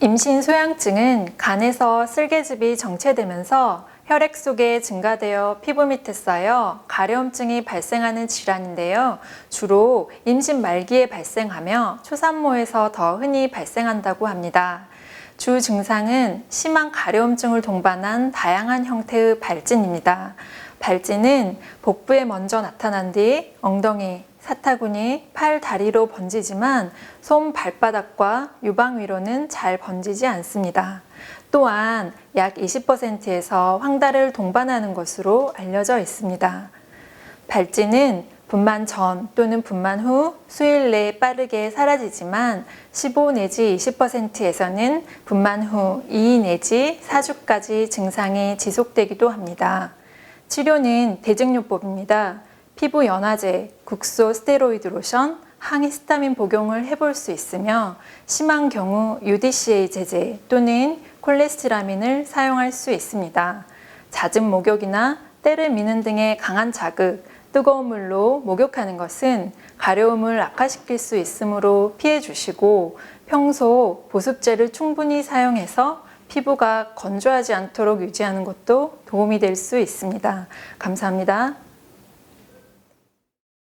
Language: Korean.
임신 소양증은 간에서 쓸개즙이 정체되면서 혈액 속에 증가되어 피부 밑에 쌓여 가려움증이 발생하는 질환인데요. 주로 임신 말기에 발생하며 초산모에서 더 흔히 발생한다고 합니다. 주 증상은 심한 가려움증을 동반한 다양한 형태의 발진입니다. 발진은 복부에 먼저 나타난 뒤 엉덩이, 사타구니, 팔, 다리로 번지지만 손, 발바닥과 유방 위로는 잘 번지지 않습니다. 또한 약 20%에서 황달을 동반하는 것으로 알려져 있습니다. 발진은 분만 전 또는 분만 후 수일 내에 빠르게 사라지지만 15 내지 20%에서는 분만 후 2 내지 4주까지 증상이 지속되기도 합니다. 치료는 대증요법입니다. 피부 연화제, 국소 스테로이드 로션, 항히스타민 복용을 해볼 수 있으며 심한 경우 UDCA 제제 또는 콜레스티라민을 사용할 수 있습니다. 잦은 목욕이나 때를 미는 등의 강한 자극, 뜨거운 물로 목욕하는 것은 가려움을 악화시킬 수 있으므로 피해 주시고 평소 보습제를 충분히 사용해서 피부가 건조하지 않도록 유지하는 것도 도움이 될 수 있습니다. 감사합니다.